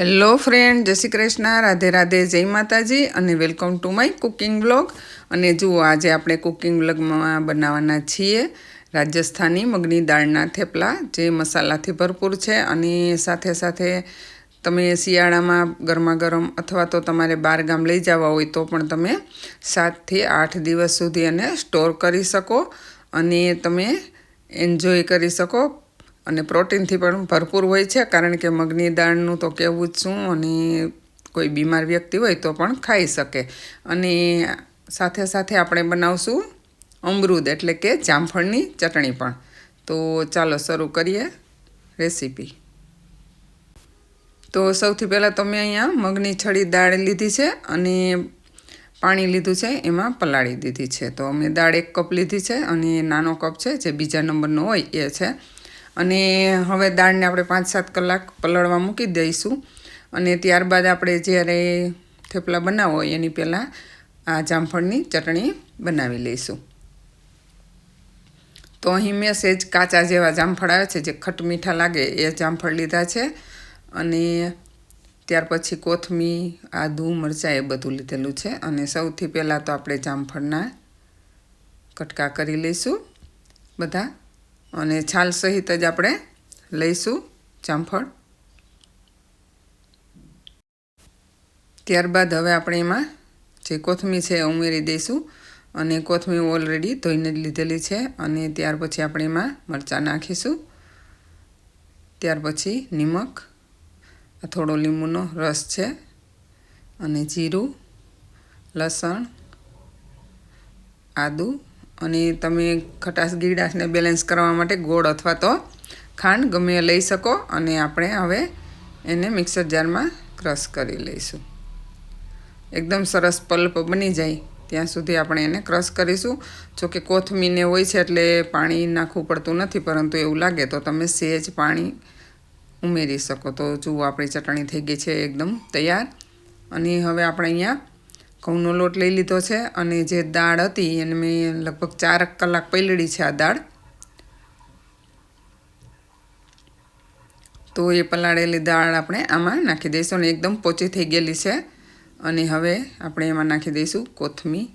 Hello friend જય શ્રી કૃષ્ણ, રાધે રાધે, જય માતાજી અને welcome to my cooking blog અને જુઓ, આજે આપણે કુકિંગ બ્લોગમાં બનાવવાના છીએ રાજસ્થાની મગની દાળના થેપલા, જે મસાલાથી ભરપૂર છે અને સાથે સાથે તમે શિયાળામાં ગરમા ગરમ અથવા તો તમારે બાર ગામ લઈ જવા હોય તો પણ તમે સાતથી આઠ દિવસ સુધી એને સ્ટોર કરી શકો અને તમે એન્જોય કરી શકો. અને પ્રોટીનથી પણ ભરપૂર હોય છે, કારણ કે મગની દાળનું તો કહેવું જ શું અને કોઈ બીમાર વ્યક્તિ હોય તો પણ ખાઈ શકે. અને સાથે સાથે આપણે બનાવશું અમૃદ એટલે કે જામફળની ચટણી પણ. તો ચાલો શરૂ કરીએ રેસીપી. તો સૌથી પહેલાં તો મેં અહીંયા મગની છડી દાળ લીધી છે અને પાણી લીધું છે, એમાં પલાળી દીધી છે. તો અમે દાળ એક કપ લીધી છે અને નાનો કપ છે, જે બીજા નંબરનો હોય એ છે. અને હવે દાળને આપણે પાંચ સાત કલાક પલળવા મૂકી દઈશું. અને ત્યારબાદ આપણે જ્યારે થેપલા બનાવો એની પહેલાં આ જામફળની ચટણી બનાવી લઈશું. તો અહીં મેં સેજ કાચા જેવા જામફળ આવે છે, જે ખટ મીઠા લાગે એ જામફળ લીધા છે. અને ત્યાર પછી કોથમી, આદુ, મરચાં એ બધું લીધેલું છે. અને સૌથી પહેલાં તો આપણે જામફળના કટકા કરી લઈશું. બધા અને છાલ સહિત જ આપણે લઈશું જામફળ ત્યારબાદ હવે આપણે એમાં જે કોથમી છે ઉમેરી દઈશું અને કોથમી ઓલરેડી ધોઈને જ લીધેલી છે અને ત્યાર પછી આપણે એમાં મરચાં નાખીશું. ત્યાર પછી નિમક થોડો લીંબુનો રસ છે અને જીરું, લસણ, આદું અને તમે ખટાશ ગીડાશને બેલેન્સ કરવા માટે ગોળ અથવા તો ખાંડ ગમે લઈ શકો અને આપણે હવે એને મિક્સર જારમાં ક્રશ કરી લઈશું. એકદમ સરસ પલ્પ બની જાય ત્યાં સુધી આપણે એને ક્રશ કરીશું. જોકે કોથમીને હોય છે એટલે પાણી નાખવું પડતું નથી, પરંતુ એવું લાગે તો તમે સહેજ પાણી ઉમેરી શકો. તો જુઓ આપણી ચટણી થઈ ગઈ છે એકદમ તૈયાર. અને હવે આપણે અહીંયા ઘઉંનો લોટ લઈ લીધો છે અને જે દાળ હતી એને મેં લગભગ ચાર કલાક પલળી છે આ દાળ. તો એ પલાળેલી દાળ આપણે આમાં નાખી દઈશું અને એકદમ પોચી થઈ ગયેલી છે. અને હવે આપણે એમાં નાખી દઈશું કોથમી.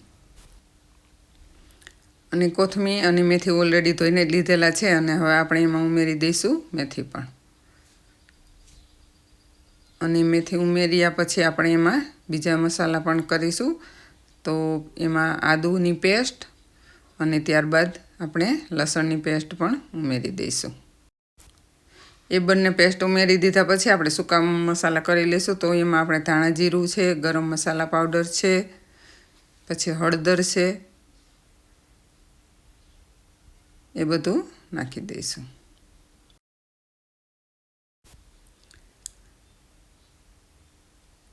અને કોથમી અને મેથી ઓલરેડી ધોઈને લીધેલા છે અને હવે આપણે એમાં ઉમેરી દઈશું મેથી પણ. અને મેથી ઉમેર્યા પછી આપણે એમાં બીજા મસાલા પણ કરીશું. તો એમાં આદુની પેસ્ટ અને ત્યારબાદ આપણે લસણની પેસ્ટ પણ ઉમેરી દઈશું. એ બંને પેસ્ટ ઉમેરી દીધા પછી આપણે સૂકા મસાલા કરી લઈશું. તો એમાં આપણે ધાણા જીરું છે, ગરમ મસાલા પાવડર છે, પછી હળદર છે, એ બધું નાખી દઈશું.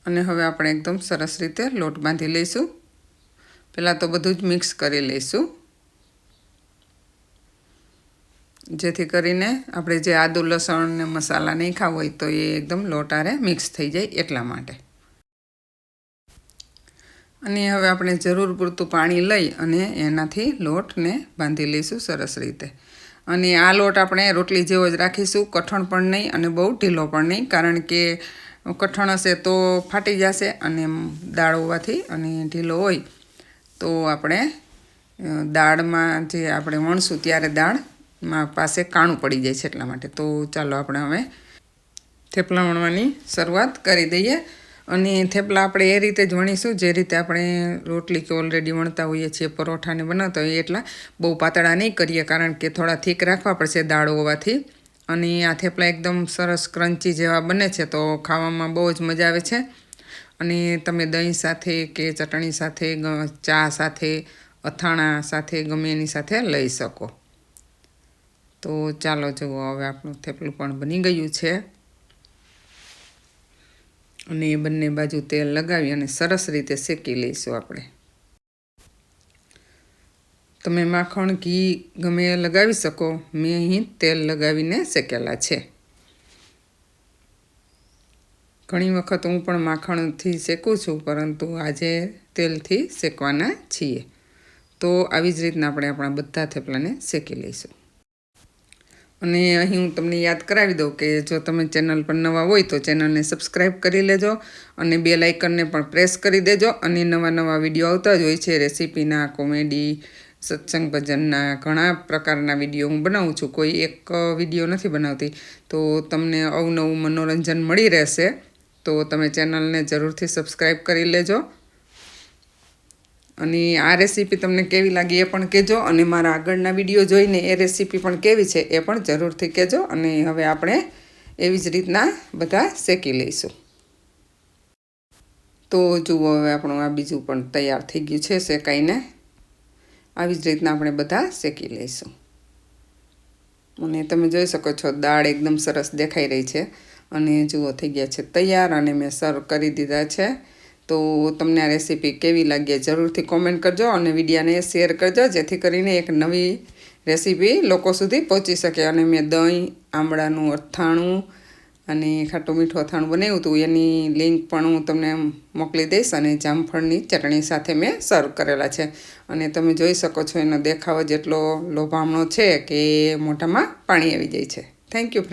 અને હવે આપણે એકદમ સરસ રીતે લોટ બાંધી લઈશું. પહેલાં તો બધું જ મિક્સ કરી લઈશું. જેથી કરીને આપણે જે આદુ, લસણ ને મસાલા નહીં ખાવ હોય તો એ એકદમ લોટારે મિક્સ થઈ જાય એટલા માટે. અને હવે આપણે જરૂર પૂરતું પાણી લઈ અને એનાથી લોટને બાંધી લઈશું સરસ રીતે. અને આ લોટ આપણે રોટલી જેવો જ રાખીશું, કઠણ પણ નહીં અને બહુ ઢીલો પણ નહીં, કારણ કે કઠણ હશે તો ફાટી જશે અને દાળ હોવાથી અને ઢીલો હોય તો આપણે દાળમાં જે આપણે વણશું ત્યારે દાળમાં પાસે કાણું પડી જાય છે એટલા માટે. તો ચાલો આપણે હવે થેપલા વણવાની શરૂઆત કરી દઈએ અને થેપલા આપણે એ રીતે જ વણીશું. જે રીતે આપણે રોટલી કે ઓલરેડી વણતા હોઈએ છીએ, પરોઠાને બનાવતા હોઈએ એટલા બહુ પાતળા નહીં કરીએ કારણ કે થોડા થીક રાખવા પડશે દાળ હોવાથી. અને આ થેપલા એકદમ સરસ ક્રન્ચી જેવા બને છે તો ખાવામાં બહુ જ મજા આવે છે. અને તમે દહીં સાથે કે ચટણી સાથે ચા સાથે, અથાણા સાથે ગમે એની સાથે લઈ શકો. તો ચાલો જુઓ, હવે આપણું થેપલું પણ બની ગયું છે. અને બંને બાજુ તેલ લગાવી અને સરસ રીતે શેકી લઈશું આપણે. તમે માખણ, ઘી ગમે લગાવી શકો. મેં અહીં તેલ લગાવીને શેકેલા છે. ઘણી વખત હું પણ માખણથી શેકું છું, પરંતુ આજે તેલથી શેકવાના છીએ. તો આવી જ રીતના આપણે આપણા બધા થેપલાને શેકી લઈશું. અને અહીં હું તમને યાદ કરાવી દઉં કે જો તમે ચેનલ પર નવા હોય તો ચેનલને સબસ્ક્રાઈબ કરી લેજો અને બે લાઇકનને પણ પ્રેસ કરી દેજો. અને નવા નવા વીડિયો આવતા જ હોય છે, રેસીપીના કોમેડી સત્સંગ ભજનના ઘણા પ્રકારના વીડિયો હું બનાવું છું. કોઈ એક વીડિયો નથી બનાવતી. તો તમને અવનવું મનોરંજન મળી રહેશે. તો તમે ચેનલને જરૂરથી સબસ્ક્રાઈબ કરી લેજો. અને આ રેસીપી તમને કેવી લાગી એ પણ કહેજો. અને મારા આગળના વીડિયો જોઈને એ રેસીપી પણ કેવી છે એ પણ જરૂરથી કહેજો. અને હવે આપણે એવી જ રીતના બધા શેકી લઈશું. તો જુઓ હવે આપણું આ બીજું પણ તૈયાર થઈ ગયું છે શેકાઈને. આવી જ રીતના આપણે બધા શેકી લઈશું. અને તમે જોઈ શકો છો, દાળ એકદમ સરસ દેખાઈ રહી છે. અને જુઓ, થઈ ગયા છે તૈયાર અને મેં સર્વ કરી દીધા છે. તો તમને આ રેસીપી કેવી લાગી જરૂરથી કોમેન્ટ કરજો અને વિડીયાને શેર કરજો, જેથી કરીને એક નવી રેસીપી લોકો સુધી પહોંચી શકે. અને મેં દહીં, આમળાનું અથાણું અને ખાટું મીઠું અથાણું બનાવ્યું હતું, એની લિંક પણ હું તમને મોકલી દઈશ અને જામફળની ચટણી સાથે મેં સર્વ કરેલા છે. અને તમે જોઈ શકો છો, એનો દેખાવ જેટલો લોભામણો છે કે મોઢામાં પાણી આવી જાય છે. Thank you friend